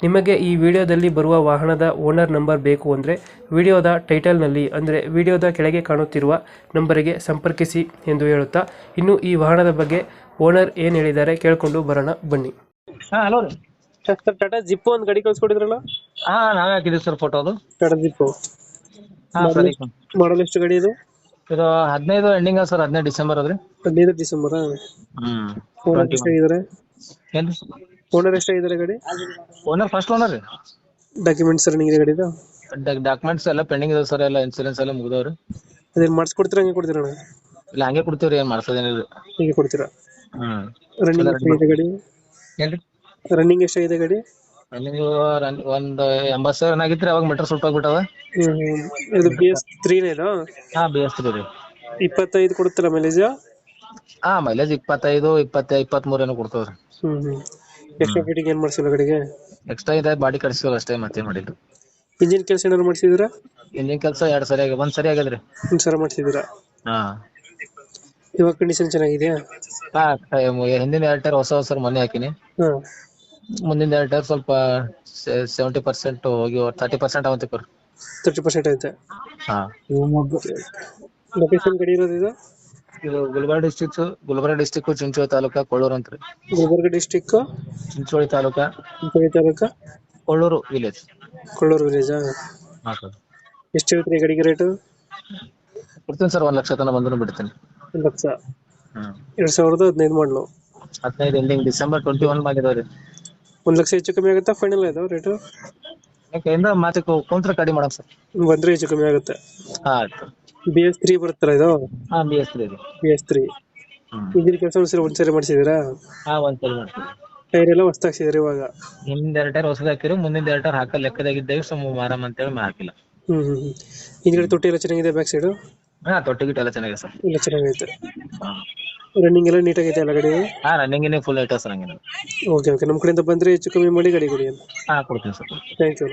ನಿಮಗೆ ಈ ವಿಡಿಯೋದಲ್ಲಿ ಬರುವ ವಾಹನದ ಓನರ್ ನಂಬರ್ ಬೇಕು ಅಂದರೆ ವಿಡಿಯೋದ ಟೈಟಲ್ನಲ್ಲಿ ಅಂದರೆ ವಿಡಿಯೋದ ಕೆಳಗೆ ಕಾಣುತ್ತಿರುವ ನಂಬರಿಗೆ ಸಂಪರ್ಕಿಸಿ ಎಂದು ಹೇಳುತ್ತಾ ಇನ್ನು ಈ ವಾಹನದ ಬಗ್ಗೆ ಓನರ್ ಏನು ಹೇಳಿದ್ದಾರೆ ಕೇಳಿಕೊಂಡು ಬರೋಣ ಬನ್ನಿ. ಹಾ ಹಲೋ ರೀ. ಸರ್ ಟಾಟಾ ಜಿಪ್ಪು ಒಂದು ಗಾಡಿ ಕಳ್ಸ್ಕೊಡಿದ್ರಲ್ಲ? ಹಾ ನಾವೇ ಹಾಕಿದೀವಿ ಸರ್ ಫೋಟೋ ಅದು. Tata jeep. ಹಾ ಸರಿ. ಮಾಡಲ್ ಎಷ್ಟು ಗಾಡಿ ಇದು? ಇದು ಹದಿನೈದು ಎಂಡಿಂಗ್ ಸರ್ ಹದಿನೈದು ಡಿಸೆಂಬರ್ ಅದ್ರಿ. ಹದಿನೈದು ಡಿಸೆಂಬರ್. ಹ್ಮ್. ಓನರ್ ಎಷ್ಟಾಗಿದ್ದಾರೆ ಏನ್ರಿ? ಓನರ್ ಎಷ್ಟಾಗಿದ್ದಾರೆ ಗಾಡಿ? ಓನರ್ ಫಸ್ಟ್ ಓನರ್ ರೀ. ಡಾಕ್ಯುಮೆಂಟ್ಸ್ ರನ್ನಿಂಗ್ ಇದೆ? ಗಾಡಿದು ಡಾಕ್ಯುಮೆಂಟ್ಸ್ ಎಲ್ಲ ಪೆಂಡಿಂಗ್ ಇದೆ ಸರ್ ಎಲ್ಲ ಇನ್ಸೂರೆನ್ಸ್ ಎಲ್ಲ ಮುಗಿದವ್ರಿ. ಅದೇನು ಮಾಡಿಸ್ಕೊಡ್ತೀರಾ ಹಂಗೆ ಕೊಡ್ತೀರಾ ಅಣ್ಣ? ಇಲ್ಲ ಹಂಗೆ ಕೊಡ್ತೀವ್ರಿ ಏನ್ ಮಾಡ್ಸೋದೇನಿಲ್ಲ ಹೀಗೆ ಕೊಡ್ತೀರಾ? ಹ್ಮ್. ರನ್ನಿಂಗ್ ಇದೆ ಗಾಡಿ? ಏನು ರನ್ನಿಂಗ್ ಎಷ್ಟಾಗಿದೆ ಗಾಡಿ? ರನ್ ಒಂದ್ ಎಂಬತ್ತು ಸಾವಿರ ಆಗಿತ್ರಿ ಅವಾಗ ಮೀಟರ್ ಸ್ವಲ್ಪ ಹೋಗ್ಬಿಟ್ಟವ ಹ್ಮ್ ಹ್ಮ್. ಇದು ಬಿ ಎಸ್ ತ್ರೀನೇ ಇದು? ಹಾ ಬಿ ಎಸ್ ರೀ. ಇಪ್ಪತ್ತೈದು ಕೊಡುತ್ತಲ್ಲ ಮೈಲೇಜ್ ಹಾ ಮೈಲೇಜ್ ಇಪ್ಪತ್ತೈದು ಇಪ್ಪತ್ತ ಇಪ್ಪತ್ತ್ ಮೂರ್ ಏನೋ ಕೊಡ್ತಾವ್ರಿ. ಹ್ಮ್ ಹ್ಮ್. ಎಕ್ಸ್ಟ್ರಾ ಫಿಟ್ಟಿಂಗ್ ಏನ್ ಮಾಡ್ಸಿಲ್ಲ ಗಾಡಿಗೆ ಎಕ್ಸ್ಟ್ರಾ ಇದೆ ಬಾಡಿ ಕಟ್ಸಿವಲ್ಲ ಅಷ್ಟೇ ಮತ್ತೆ ಮಾಡಿದ್ರು ಇಂಜಿನ್ ಕೆಲಸ ಏನಾದ್ರು ಮಾಡ್ಸಿದ್ದೀರಾ? ಇಂಜಿನ್ ಕೆಲಸ ಎರಡು ಸರಿ ಆಗಿ ಒಂದ್ ಸರಿ ಆಗ್ಯದ್ರಿ ಒಂದ್ ಸಲ ಮಾಡ್ಸಿದ್ದೀರಾ? ಹಾ. ಇವಾಗ ಕಂಡೀಷನ್ ಚೆನ್ನಾಗಿದೆಯಾ? ಹಾ ಹಿಂದಿನ ಎರಡು ಟೈರ್ ಹೊಸ ಹೊಸ ಮೊನ್ನೆ ಹಾಕಿನಿ. ಹಾ. ಮುಂದಿನ ಎರಡ್ ಟೈರ್ ಸ್ವಲ್ಪ ಸೆವೆಂಟಿ ಪರ್ಸೆಂಟ್ ಹೋಗಿ ತರ್ಟಿ ಪರ್ಸೆಂಟ್ ಆಗುತ್ತೆ ಕೊಡ್ರಿ ತರ್ಟಿ ಪರ್ಸೆಂಟ್ ಐತೆ ಹಾ. ಲೊಕೇಶನ್ ಗಾಡಿ ಇರೋದು ಇದು? ಇದು ಗುಲ್ಬರ್ಗ ಡಿಸ್ಟಿಕ್ ಗುಲ್ಬರ್ಗ ಡಿಸ್ಟಿಕ್ ಚಿಂಚೋಳಿ ತಾಲೂಕ Kollur ಅಂತ್ರಿ Gulbarga district Chincholi taluk. Chincholi taluk? Kollur village Kollur village ಹಾ ಸರ್. ಎಷ್ಟು ಹೇಳ್ತೀರಿ ಗಡಿಗೆ ರೇಟು ಕೊಡ್ತೀನಿ ಸರ್ ಒಂದ್ ಲಕ್ಷ ತನ ಬಂದ್ರು ಬಿಡ್ತೀನಿ. ಒಂದು ಲಕ್ಷ. ಹ್ಮ್ ಎರಡ್ ಸಾವಿರದ ಹದಿನೈದು ಮಾಡಲು. ಹದಿನೈದು ಎಂಡಿಂಗ್ ಡಿಸೆಂಬರ್ ಟ್ವೆಂಟಿ ಒನ್ ಆಗಿದಾವ್ರಿ ಒಂದ್ ಲಕ್ಷ ಹೆಚ್ಚು ಕಮ್ಮಿ ಆಗುತ್ತಾ? ಫೈನಲ್ ಇದು ರೇಟು ಯಾಕೆಂದ್ರೆ ಮಾತು ಕುಂತ್ರ ಕಡಿಮೆ ಮಾಡೋಣ ಸರ್. ಬಂದ್ರೆ ಹೆಚ್ಚು ಕಮ್ಮಿ ಆಗುತ್ತೆ. ಹಾ ಆಯ್ತು. ಬಿ ಎಸ್ ತ್ರೀ ಬರುತ್ತಲ್ಲ ಇದು? ಹಾ ಬಿ ಎಸ್ ರೀ ಬಿ ಎಸ್ ತ್ರೀ ಹ್ಮ್ ಇಂಜಿನ್ ಕೆಲಸ ಒಂದ್ಸರಿ ಒಂದ್ಸರಿ ಮಾಡಿಸಿದ್ದೀರಾ? ಹಾ ಒಂದ್ ಸರಿ ಮಾಡ್ತೀವಿ ಟೈರ್ ಎಲ್ಲ ಹೊಸ್ತಾಗ್ಸಿದ್ರಿ ಇವಾಗ? ಹಿಂದ್ ಎರಡ್ ಟೈರ್ ಹೊಸದ ಹಾಕಿರಿ ಮುಂದಿನ ಎರಡ್ ಟೈರ್ ಹಾಕ ಲೆಕ್ಕದಾಗಿದ್ದೇವೆ ಸೊ ಅಂತ ಅಂತೇಳಿ ಹಾಕಿಲ್ಲ. ಹ್ಮ್ ಹ್ಮ್ ಹ್ಮ್. ಹಿಂದ್ಗಡೆ ತೊಟ್ಟಿ ಎಲ್ಲ ಚೆನ್ನಾಗಿದೆ ಬ್ಯಾಕ್ ಸೈಡ್ ಹಾ ತೊಟ್ಟಿ ಗಿಟ್ಟ ಎಲ್ಲ ಚೆನ್ನಾಗಿದೆ ಸರ್. ಎಲ್ಲ ಚೆನ್ನಾಗೈತೆ. ರನ್ನಿಂಗ್ ಎಲ್ಲ ನೀಟಾಗೈತೆ ಎಲ್ಲ ಗಾಡಿ? ಹಾ ರನ್ನಿಂಗ್ ಫುಲ್ ಐಟ ಸರ್ ಹಂಗೇನಿಲ್ಲ ಓಕೆ ಓಕೆ ನಮ್ಮ ಕಡೆಯಿಂದ ಬಂದ್ರೆ ಹೆಚ್ಚು ಕಮ್ಮಿ ಮಾಡಿ ಗಾಡಿ ಕೊಡಿ ಹಾ ಕೊಡ್ತೀನಿ ಸರ್. Thank you